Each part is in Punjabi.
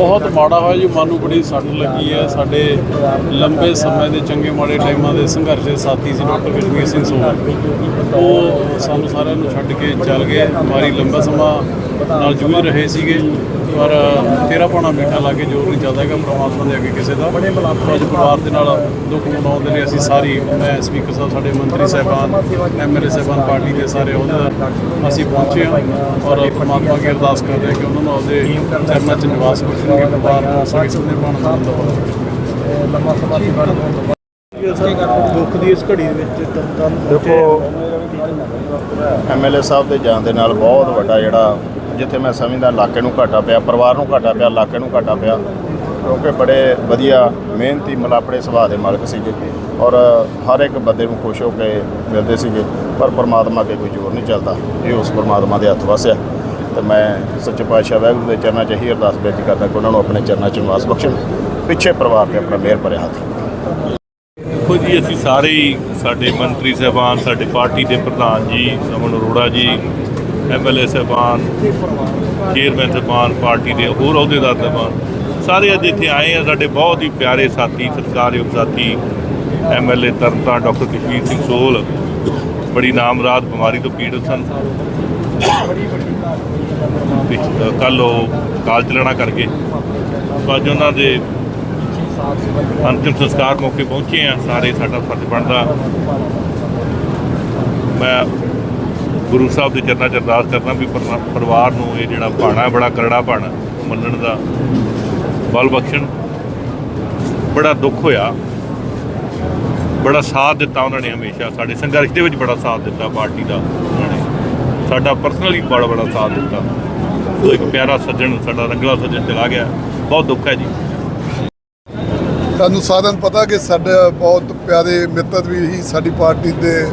ਬਹੁਤ ਮਾੜਾ ਹੋਇਆ ਜੀ, ਮਨ ਨੂੰ ਬੜੀ ਸੱਟ ਲੱਗੀ ਹੈ। ਸਾਡੇ ਲੰਬੇ ਸਮੇਂ ਦੇ, ਚੰਗੇ ਮਾੜੇ ਟਾਈਮਾਂ ਦੇ ਸੰਘਰਸ਼ ਦੇ ਸਾਥੀ ਸੀ, ਡਾਕਟਰ ਕਸ਼ਮੀਰ ਸਿੰਘ ਸੋਹਲ ਉਹ ਸਾਨੂੰ ਸਾਰਿਆਂ ਨੂੰ ਛੱਡ ਕੇ ਚੱਲ ਗਏ। ਮਾਰੀ ਲੰਬਾ ਸਮਾਂ ਨਾਲ ਜੂਝ ਰਹੇ ਸੀਗੇ। ਪਰ ਤੇਰਾ ਪਾਣਾ ਮਿੱਠਾ ਲਾ ਕੇ ਜੋਰ ਨਹੀਂ ਚੱਲਦਾ ਹੈਗਾ ਪ੍ਰਮਾਤਮਾ ਦੇ ਅੱਗੇ ਕਿਸੇ ਦਾ ਅੱਜ ਪਰਿਵਾਰ ਦੇ ਨਾਲ ਦੁੱਖ ਮਨਾਉਂਦੇ ਨੇ ਅਸੀਂ ਸਾਰੀ ਮੈਂ ਸਪੀਕਰ ਸਾਹਿਬ ਸਾਡੇ ਮੰਤਰੀ ਸਾਹਿਬਾਨ ਐਮਐਲਏ ਸਾਹਿਬਾਨ ਪਾਰਟੀ ਦੇ ਸਾਰੇ ਅਹੁਦੇਦਾਰ ਅਸੀਂ ਪਹੁੰਚੇ ਹਾਂ ਔਰ ਪ੍ਰਮਾਤਮਾ ਅੱਗੇ ਅਰਦਾਸ ਕਰਦੇ ਹਾਂ ਕਿ ਉਹਨਾਂ ਨੂੰ ਆਪਦੇ ਚਰਨਾਂ 'ਚ ਨਿਵਾਸ ਬਖਸ਼ਣਗੇ ਪਰਿਵਾਰ ਨੂੰ ਸਹੀ ਸੁਣੇ ਪਾਣ ਦਾ ਲੰਮਾ ਸਮਾਂ ਸੀ ਦੁੱਖ ਦੀ ਇਸ ਘੜੀ ਦੇ ਵਿੱਚ ਤਨ ਦੇਖੋ ਐਮਐਲਏ ਸਾਹਿਬ ਦੇ ਜਾਣ ਦੇ ਨਾਲ ਬਹੁਤ ਵੱਡਾ ਜਿਹੜਾ ਜਿੱਥੇ ਮੈਂ ਸਮਝਦਾ ਇਲਾਕੇ ਨੂੰ ਘਾਟਾ ਪਿਆ, ਪਰਿਵਾਰ ਨੂੰ ਘਾਟਾ ਪਿਆ, ਇਲਾਕੇ ਨੂੰ ਘਾਟਾ ਪਿਆ, ਕਿਉਂਕਿ ਬੜੇ ਵਧੀਆ ਮਿਹਨਤੀ ਮਲਾਪੜੇ ਸੁਭਾਅ ਦੇ ਮਾਲਕ ਸੀਗੇ ਔਰ ਹਰ ਇੱਕ ਬੰਦੇ ਨੂੰ ਖੁਸ਼ ਹੋ ਕੇ ਮਿਲਦੇ ਸੀਗੇ, ਪਰ ਪਰਮਾਤਮਾ ਅੱਗੇ ਕੋਈ ਜ਼ੋਰ ਨਹੀਂ ਚੱਲਦਾ, ਇਹ ਉਸ ਪਰਮਾਤਮਾ ਦੇ ਹੱਥ ਵਸਿਆ ਤੇ ਮੈਂ ਸੱਚੇ ਪਾਤਸ਼ਾਹ ਵਾਹਿਗੁਰੂ ਦੇ ਚਰਨਾਂ 'ਚ ਇਹੀ ਅਰਦਾਸ ਬੇਨਤੀ ਕਰਦਾ ਕਿ ਉਹਨਾਂ ਨੂੰ ਆਪਣੇ ਚਰਨਾਂ 'ਚ ਨਿਵਾਸ ਬਖਸ਼ਣ, ਪਿੱਛੇ ਪਰਿਵਾਰ ਤੇ ਆਪਣਾ ਮਿਹਰ ਭਰਿਆ ਹੱਥ ਦੇਖੋ ਜੀ, ਅਸੀਂ ਸਾਰੇ ਹੀ ਸਾਡੇ ਮੰਤਰੀ ਸਾਹਿਬਾਨ, ਸਾਡੇ ਪਾਰਟੀ ਦੇ ਪ੍ਰਧਾਨ ਜੀ ਅਮਨ ਅਰੋੜਾ ਜੀ ਐਮਐਲਏ ਸਾਹਿਬਾਨ ਚੇਅਰਮੈਨ ਸਾਹਿਬਾਨ, ਪਾਰਟੀ ਦੇ ਹੋਰ ਅਹੁਦੇਦਾਰ ਸਾਹਿਬਾਨ। ਸਾਰੇ ਅੱਜ ਇੱਥੇ ਆਏ ਆ, ਸਾਡੇ ਬਹੁਤ ਹੀ ਪਿਆਰੇ ਸਾਥੀ, ਸਤਿਕਾਰਯੋਗ ਸਾਥੀ, ਐਮਐਲਏ ਤਰਨਤਾਰਨ ਡਾਕਟਰ ਕਸ਼ਮੀਰ ਸਿੰਘ ਸੋਲ। ਬੜੀ ਨਾਮਰਾਦ ਬਿਮਾਰੀ ਤੋਂ ਪੀੜਤ ਸਨ। ਕੱਲ ਉਹ ਕਾਲ ਚਲਣਾ ਕਰਕੇ। ਅੱਜ ਉਹਨਾਂ ਦੇ ਅੰਤਿਮ ਸੰਸਕਾਰ ਮੌਕੇ ਪਹੁੰਚੇ ਆ। ਸਾਰੇ ਸਾਡਾ ਫਰਜ਼ ਬਣਦਾ। ਮੈਂ ਗੁਰੂ ਸਾਹਿਬ ਦੇ ਚਰਨਾਂ 'ਚ ਅਰਦਾਸ ਕਰਨਾ ਵੀ ਪਰਿਵਾਰ ਨੂੰ ਇਹ ਜਿਹੜਾ ਭਾਣਾ ਬੜਾ ਕਰੜਾ ਭਾਣਾ ਮੰਨਣ ਦਾ ਬਲ ਬਖਸ਼ਣ। ਬੜਾ ਦੁੱਖ ਹੋਇਆ। ਬੜਾ ਸਾਥ ਦਿੱਤਾ ਉਹਨਾਂ ਨੇ ਹਮੇਸ਼ਾ। ਸਾਡੇ ਸੰਘਰਸ਼ ਦੇ ਵਿੱਚ ਬੜਾ ਸਾਥ ਦਿੱਤਾ ਪਾਰਟੀ ਦਾ ਉਹਨਾਂ ਨੇ। ਸਾਡਾ ਪਰਸਨਲੀ ਬੜਾ ਬੜਾ ਸਾਥ ਦਿੱਤਾ। ਸੋ ਇੱਕ ਪਿਆਰਾ ਸੱਜਣ, ਸਾਡਾ ਰੰਗਲਾ ਸੱਜਣ ਚਲਾ ਗਿਆ। ਬਹੁਤ ਦੁੱਖ ਹੈ ਜੀ। ਤੁਹਾਨੂੰ ਸਾਰਿਆਂ ਨੂੰ ਪਤਾ ਕਿ ਸਾਡੇ ਬਹੁਤ ਪਿਆਰੇ ਮਿੱਤਰ ਵੀ ਹੀ ਸਾਡੀ ਪਾਰਟੀ ਦੇ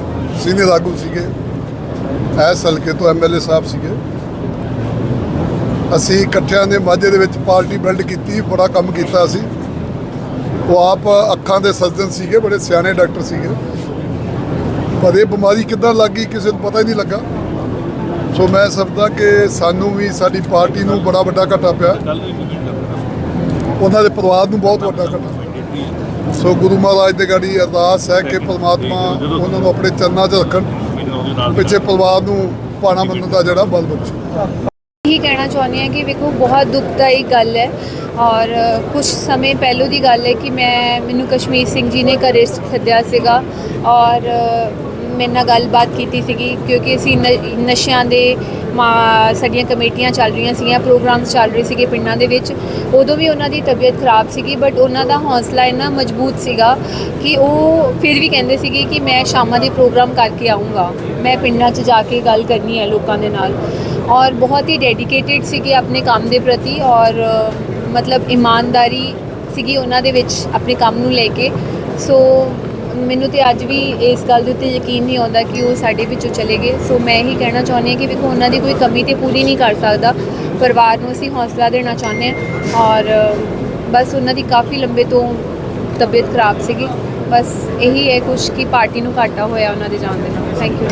ਸੀਨੀਅਰ ਆਗੂ ਸੀਗੇ। ਐਸ ਹਲਕੇ ਤੋਂ ਐਮਐਲਏ ਸਾਹਿਬ ਸੀਗੇ। ਅਸੀਂ ਇਕੱਠਿਆਂ ਦੇ ਮਾਝੇ ਦੇ ਵਿੱਚ ਪਾਰਟੀ ਬਿਲਡ ਕੀਤੀ, ਬੜਾ ਕੰਮ ਕੀਤਾ ਸੀ ਉਹ ਆਪ ਅੱਖਾਂ ਦੇ ਸਰਜਨ ਸੀਗੇ, ਬੜੇ ਸਿਆਣੇ ਡਾਕਟਰ ਸੀਗੇ। ਪਰ ਇਹ ਬਿਮਾਰੀ ਕਿੱਦਾਂ ਲੱਗ ਗਈ ਕਿਸੇ ਨੂੰ ਪਤਾ ਹੀ ਨਹੀਂ ਲੱਗਾ। ਸੋ ਮੈਂ ਸਮਝਦਾ ਕਿ ਸਾਨੂੰ ਵੀ ਸਾਡੀ ਪਾਰਟੀ ਨੂੰ ਬੜਾ ਵੱਡਾ ਘਾਟਾ ਪਿਆ। ਉਹਨਾਂ ਦੇ ਪਰਿਵਾਰ ਨੂੰ ਬਹੁਤ ਵੱਡਾ ਘਾਟਾ। ਸੋ ਗੁਰੂ ਮਹਾਰਾਜ ਦੇ ਗਾੜੀ ਅਰਦਾਸ ਹੈ ਕਿ ਪਰਮਾਤਮਾ ਉਹਨਾਂ ਨੂੰ ਆਪਣੇ ਚਰਨਾਂ 'ਚ ਰੱਖਣ। ਪਿੱਛੇ ਪਰਿਵਾਰ ਨੂੰ ਪਾਣਾ ਮੰਨਣ ਦਾ ਜਿਹੜਾ ਬਲ ਬਖਸ਼ੇ ਇਹੀ ਕਹਿਣਾ ਚਾਹੁੰਦੀ ਹਾਂ ਕਿ ਵੇਖੋ ਬਹੁਤ ਦੁਖਦਾਈ ਗੱਲ ਹੈ ਔਰ ਕੁਝ ਸਮੇਂ ਪਹਿਲੋਂ ਦੀ ਗੱਲ ਹੈ ਕਿ ਮੈਂ ਮੈਨੂੰ ਕਸ਼ਮੀਰ ਸਿੰਘ ਜੀ ਨੇ ਘਰੇ ਸੱਦਿਆ ਸੀਗਾ ਔਰ ਮੇਰੇ ਨਾਲ ਗੱਲਬਾਤ ਕੀਤੀ ਸੀਗੀ, ਕਿਉਂਕਿ ਅਸੀਂ ਨ- ਨਸ਼ਿਆਂ ਦੇ ਮਾ- ਸਾਡੀਆਂ ਕਮੇਟੀਆਂ ਚੱਲ ਰਹੀਆਂ ਸੀਗੀਆਂ, ਪ੍ਰੋਗਰਾਮਸ ਚੱਲ ਰਹੇ ਸੀਗੇ ਪਿੰਡਾਂ ਦੇ ਵਿੱਚ। ਉਦੋਂ ਵੀ ਉਹਨਾਂ ਦੀ ਤਬੀਅਤ ਖਰਾਬ ਸੀਗੀ ਬਟ ਉਹਨਾਂ ਦਾ ਹੌਸਲਾ ਇੰਨਾ ਮਜ਼ਬੂਤ ਸੀਗਾ ਕਿ ਉਹ ਫਿਰ ਵੀ ਕਹਿੰਦੇ ਸੀਗੇ ਕਿ ਮੈਂ ਸ਼ਾਮਾਂ ਦੇ ਪ੍ਰੋਗਰਾਮ ਕਰਕੇ ਆਉਂਗਾ ਮੈਂ ਪਿੰਡਾਂ 'ਚ ਜਾ ਕੇ ਗੱਲ ਕਰਨੀ ਹੈ ਲੋਕਾਂ ਦੇ ਨਾਲ। ਔਰ ਬਹੁਤ ਹੀ ਡੈਡੀਕੇਟਿਡ ਸੀਗੇ ਆਪਣੇ ਕੰਮ ਦੇ ਪ੍ਰਤੀ ਔਰ ਮਤਲਬ ਇਮਾਨਦਾਰੀ ਸੀਗੀ ਉਹਨਾਂ ਦੇ ਵਿੱਚ ਆਪਣੇ ਕੰਮ ਨੂੰ ਲੈ ਕੇ। ਸੋ ਮੈਨੂੰ ਤੇ ਅੱਜ ਵੀ ਇਸ ਗੱਲ ਦੇ ਉੱਤੇ ਯਕੀਨ ਨਹੀਂ ਆਉਂਦਾ ਕਿ ਉਹ ਸਾਡੇ ਵਿੱਚੋਂ ਚਲੇ ਗਏ। ਸੋ ਮੈਂ ਇਹੀ ਕਹਿਣਾ ਚਾਹੁੰਦੀ ਹਾਂ ਕਿ ਵੇਖੋ, ਉਹਨਾਂ ਦੀ ਕੋਈ ਕਮੀ ਤੇ ਪੂਰੀ ਨਹੀਂ ਕਰ ਸਕਦਾ। ਪਰਿਵਾਰ ਨੂੰ ਅਸੀਂ ਹੌਸਲਾ ਦੇਣਾ ਚਾਹੁੰਦੇ ਹਾਂ ਔਰ ਬਸ ਉਹਨਾਂ ਦੀ ਕਾਫੀ ਲੰਬੇ ਤੋਂ ਤਬੀਅਤ ਖਰਾਬ ਸੀਗੀ। ਬਸ ਇਹੀ ਹੈ ਕੁਝ ਕਿ ਪਾਰਟੀ ਨੂੰ ਘਾਟਾ ਹੋਇਆ ਉਹਨਾਂ ਦੇ ਜਾਣ ਦੇ ਨਾਲ। Thank you